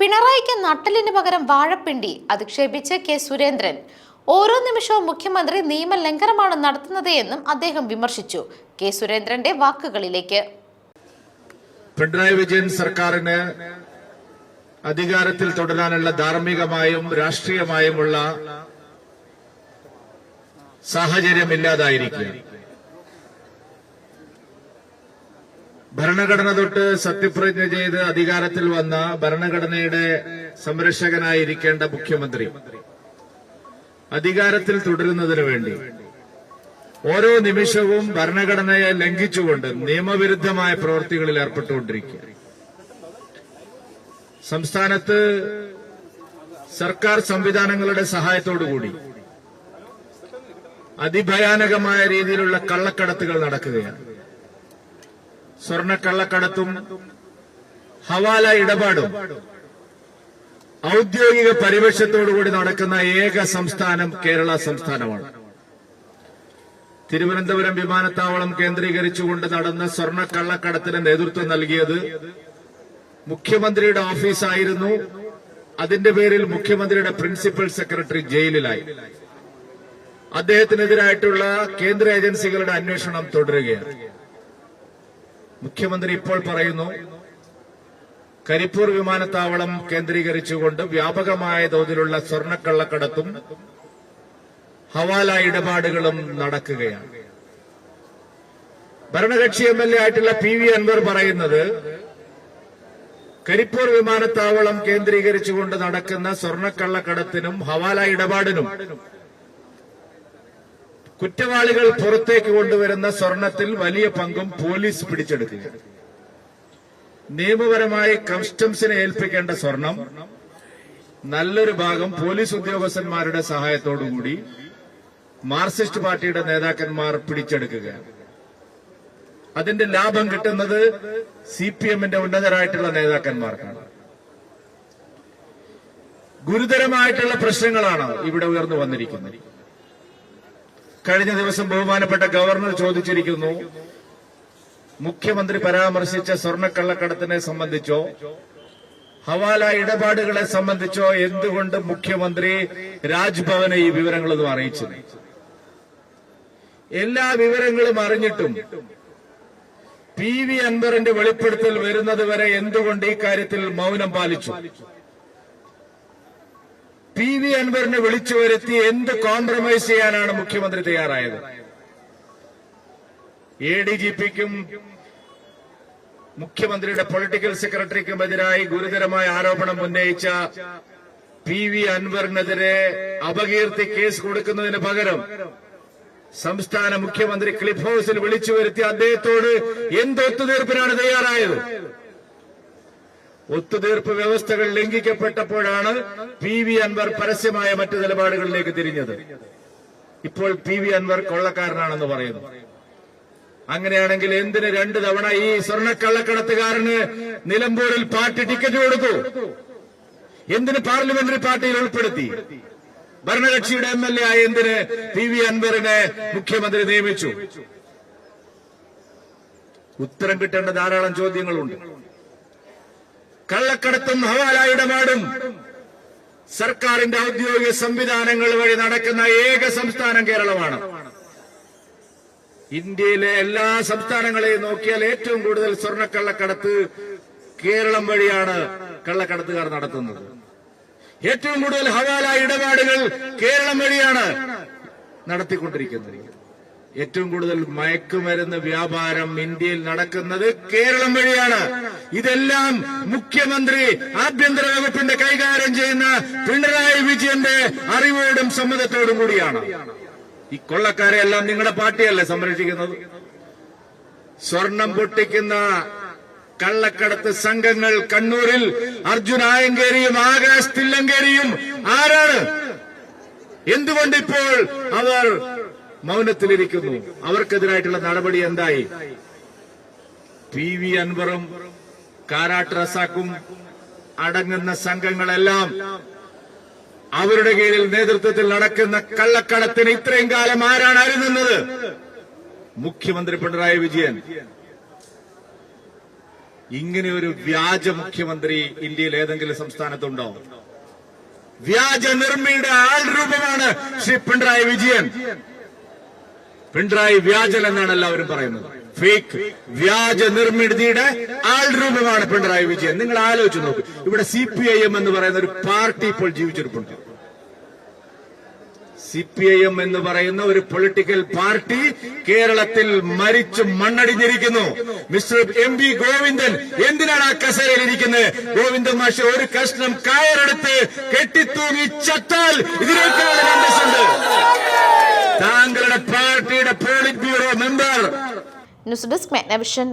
പിണറായിക്ക് നട്ടലിന് പകരം വാഴപ്പിണ്ടി അധിക്ഷേപിച്ച് കെ സുരേന്ദ്രൻ. ഓരോ നിമിഷവും മുഖ്യമന്ത്രി നിയമലംഘനമാണ് നടത്തുന്നത് എന്നും അദ്ദേഹം വിമർശിച്ചു. കെ സുരേന്ദ്രന്റെ വാക്കുകളിലേക്ക്. പിണറായി വിജയൻ സർക്കാരിന് അധികാരത്തിൽ തുടരാനുള്ള ധാർമ്മികമായും രാഷ്ട്രീയമായുമുള്ള സാഹചര്യം ഇല്ലാതായിരിക്കുക ഭരണഘടന തൊട്ട് സത്യപ്രതിജ്ഞ ചെയ്ത് അധികാരത്തിൽ വന്ന ഭരണഘടനയുടെ സംരക്ഷകനായിരിക്കേണ്ട മുഖ്യമന്ത്രി അധികാരത്തിൽ തുടരുന്നതിനു വേണ്ടി ഓരോ നിമിഷവും ഭരണഘടനയെ ലംഘിച്ചുകൊണ്ട് നിയമവിരുദ്ധമായ പ്രവൃത്തികളിൽ ഏർപ്പെട്ടുകൊണ്ടിരിക്കുക. സംസ്ഥാനത്ത് സർക്കാർ സംവിധാനങ്ങളുടെ സഹായത്തോടുകൂടി അതിഭയാനകമായ രീതിയിലുള്ള കള്ളക്കടത്തുകൾ നടക്കുകയാണ്. സ്വർണക്കള്ളക്കടത്തും ഹവാല ഇടപാടും ഔദ്യോഗിക പരിവേഷത്തോടുകൂടി നടക്കുന്ന ഏക സംസ്ഥാനം കേരള സംസ്ഥാനമാണ്. തിരുവനന്തപുരം വിമാനത്താവളം കേന്ദ്രീകരിച്ചുകൊണ്ട് നടന്ന സ്വർണക്കള്ളക്കടത്തിന് നേതൃത്വം നൽകിയത് മുഖ്യമന്ത്രിയുടെ ഓഫീസായിരുന്നു. അതിന്റെ പേരിൽ മുഖ്യമന്ത്രിയുടെ പ്രിൻസിപ്പൽ സെക്രട്ടറി ജയിലിലായി. അദ്ദേഹത്തിനെതിരായിട്ടുള്ള കേന്ദ്ര ഏജൻസികളുടെ അന്വേഷണം തുടരുകയാണ്. മുഖ്യമന്ത്രി ഇപ്പോൾ പറയുന്നു കരിപ്പൂർ വിമാനത്താവളം കേന്ദ്രീകരിച്ചുകൊണ്ട് വ്യാപകമായ തോതിലുള്ള സ്വർണക്കള്ളക്കടത്തും ഹവാല ഇടപാടുകളും നടക്കുകയാണ്. ഭരണകക്ഷി എം എൽ എ ആയിട്ടുള്ള പി വി അൻവർ പറയുന്നത് കരിപ്പൂർ വിമാനത്താവളം കേന്ദ്രീകരിച്ചുകൊണ്ട് നടക്കുന്ന സ്വർണക്കള്ളക്കടത്തിനും ഹവാല ഇടപാടിനും കുറ്റവാളികൾ പുറത്തേക്ക് കൊണ്ടുവരുന്ന സ്വർണത്തിൽ വലിയ പങ്കും പോലീസ് പിടിച്ചെടുക്കുക നിയമപരമായി കസ്റ്റംസിനെ ഏൽപ്പിക്കേണ്ട സ്വർണം നല്ലൊരു ഭാഗം പോലീസ് ഉദ്യോഗസ്ഥന്മാരുടെ സഹായത്തോടുകൂടി മാർക്സിസ്റ്റ് പാർട്ടിയുടെ നേതാക്കന്മാർ പിടിച്ചെടുക്കുക. അതിന്റെ ലാഭം കിട്ടുന്നത് സി പി എമ്മിന്റെ ഉന്നതരായിട്ടുള്ള നേതാക്കന്മാർക്കാണ്. ഗുരുതരമായിട്ടുള്ള പ്രശ്നങ്ങളാണ് ഇവിടെ ഉയർന്നു വന്നിരിക്കുന്നത്. കഴിഞ്ഞ ദിവസം ബഹുമാനപ്പെട്ട ഗവർണർ ചോദിച്ചിരിക്കുന്നു മുഖ്യമന്ത്രി പരാമർശിച്ച സ്വർണക്കള്ളക്കടത്തിനെ സംബന്ധിച്ചോ ഹവാല ഇടപാടുകളെ സംബന്ധിച്ചോ എന്തുകൊണ്ട് മുഖ്യമന്ത്രി രാജ്ഭവനെ ഈ വിവരങ്ങളൊന്നും അറിയിച്ചില്ല? എല്ലാ വിവരങ്ങളും അറിഞ്ഞിട്ടും പി വി അൻവറിന്റെ വെളിപ്പെടുത്തൽ വരുന്നത് വരെ എന്തുകൊണ്ട് ഈ കാര്യത്തിൽ മൗനം പാലിച്ചു? പി വി അൻവറിനെ വിളിച്ചു വരുത്തി എന്ത് കോംപ്രമൈസ് ചെയ്യാനാണ് മുഖ്യമന്ത്രി തയ്യാറായത്? എ ഡി ജി പിക്കും മുഖ്യമന്ത്രിയുടെ പൊളിറ്റിക്കൽ സെക്രട്ടറിക്കും എതിരായി ഗുരുതരമായ ആരോപണം ഉന്നയിച്ച പി വി അൻവറിനെതിരെ അപകീർത്തി കേസ് കൊടുക്കുന്നതിന് പകരം സംസ്ഥാന മുഖ്യമന്ത്രി ക്ലിഫ് ഹൌസിൽ വിളിച്ചു വരുത്തി അദ്ദേഹത്തോട് എന്ത് ഒത്തുതീർപ്പിനാണ് തയ്യാറായത്? ഒത്തുതീർപ്പ് വ്യവസ്ഥകൾ ലംഘിക്കപ്പെട്ടപ്പോഴാണ് പി വി അൻവർ പരസ്യമായ മറ്റു നിലപാടുകളിലേക്ക് തിരിഞ്ഞത്. ഇപ്പോൾ പി വി അൻവർ കൊള്ളക്കാരനാണെന്ന് പറയുന്നു. അങ്ങനെയാണെങ്കിൽ എന്തിന് രണ്ട് തവണ ഈ സ്വർണക്കള്ളക്കടത്തുകാരന് നിലമ്പൂരിൽ പാർട്ടി ടിക്കറ്റ് കൊടുത്തു? എന്തിന് പാർലമെന്ററി പാർട്ടിയിൽ ഉൾപ്പെടുത്തി? ഭരണകക്ഷിയുടെ എം എൽ എ ആയ എന്തിന് പി വി അൻവറിനെ മുഖ്യമന്ത്രി നിയമിച്ചു? ഉത്തരം കിട്ടേണ്ട ധാരാളം ചോദ്യങ്ങളുണ്ട്. കള്ളക്കടത്തും ഹവാല ഇടപാടും സർക്കാരിന്റെ ഔദ്യോഗിക സംവിധാനങ്ങൾ വഴി നടക്കുന്ന ഏക സംസ്ഥാനം കേരളമാണ്. ഇന്ത്യയിലെ എല്ലാ സംസ്ഥാനങ്ങളെയും നോക്കിയാൽ ഏറ്റവും കൂടുതൽ സ്വർണക്കള്ളക്കടത്ത് കേരളം വഴിയാണ് കള്ളക്കടത്തുകാർ നടത്തുന്നത്. ഏറ്റവും കൂടുതൽ ഹവാല ഇടപാടുകൾ കേരളം വഴിയാണ് നടത്തിക്കൊണ്ടിരിക്കുന്നത്. ഏറ്റവും കൂടുതൽ മയക്കുമരുന്ന് വ്യാപാരം ഇന്ത്യയിൽ നടക്കുന്നത് കേരളം വഴിയാണ്. ഇതെല്ലാം മുഖ്യമന്ത്രി ആഭ്യന്തര വകുപ്പിന്റെ കൈകാര്യം ചെയ്യുന്ന പിണറായി വിജയന്റെ അറിവോടും സമ്മതത്തോടും കൂടിയാണ്. ഈ കൊള്ളക്കാരെ എല്ലാം നിങ്ങളുടെ പാർട്ടിയല്ലേ സംരക്ഷിക്കുന്നത്? സ്വർണം പൊട്ടിക്കുന്ന കള്ളക്കടത്ത് സംഘങ്ങൾ കണ്ണൂരിൽ അർജുൻ ആയങ്കേരിയും ആകാശ് തില്ലങ്കേരിയും ആരാണ്? എന്തുകൊണ്ട് ഇപ്പോൾ അവർ മൗനത്തിലിരിക്കുന്നു. അവർക്കെതിരായിട്ടുള്ള നടപടി എന്തായി? പി വി അൻവറും കാരാട്ട് റസാക്കും അടങ്ങുന്ന സംഘങ്ങളെല്ലാം അവരുടെ കീഴിൽ നേതൃത്വത്തിൽ നടക്കുന്ന കള്ളക്കടത്തിന് ഇത്രയും കാലം ആരാണ് അരുതുന്നത് മുഖ്യമന്ത്രി പിണറായി വിജയൻ. ഇങ്ങനെ ഒരു വ്യാജ മുഖ്യമന്ത്രി ഇന്ത്യയിൽ ഏതെങ്കിലും സംസ്ഥാനത്തുണ്ടോ? വ്യാജ നിർമ്മിയുടെ ആൾ രൂപമാണ് ശ്രീ പിണറായി വിജയൻ. പിണറായി വ്യാജൻ എന്നാണ് എല്ലാവരും പറയുന്നത്. ഫേക്ക് വ്യാജ നിർമ്മിതിയുടെ ആൾ രൂപമാണ് പിണറായി വിജയൻ. നിങ്ങൾ ആലോചിച്ച് നോക്ക്. ഇവിടെ സി പി ഐ എം എന്ന് പറയുന്ന ഒരു പാർട്ടി ഇപ്പോൾ ജീവിച്ചിരിപ്പുണ്ട്. സി പി ഐ എം എന്ന് പറയുന്ന ഒരു പൊളിറ്റിക്കൽ പാർട്ടി കേരളത്തിൽ മരിച്ചു മണ്ണടിഞ്ഞിരിക്കുന്നു. മിസ്റ്റർ എം പി ഗോവിന്ദൻ എന്തിനാണ് ആ കസേരയിൽ ഇരിക്കുന്നത്? ഗോവിന്ദൻ മാഷ് ഒരു കഷ്ണം കയറെടുത്ത് കെട്ടിത്തൂങ്ങി ചത്താൽ ഇതിനേക്കാൾ അന്തസ്സുണ്ട് താങ്കളുടെ പാർട്ടിയുടെ polit bureau member. News desk മെഗ്നവിഷൻ.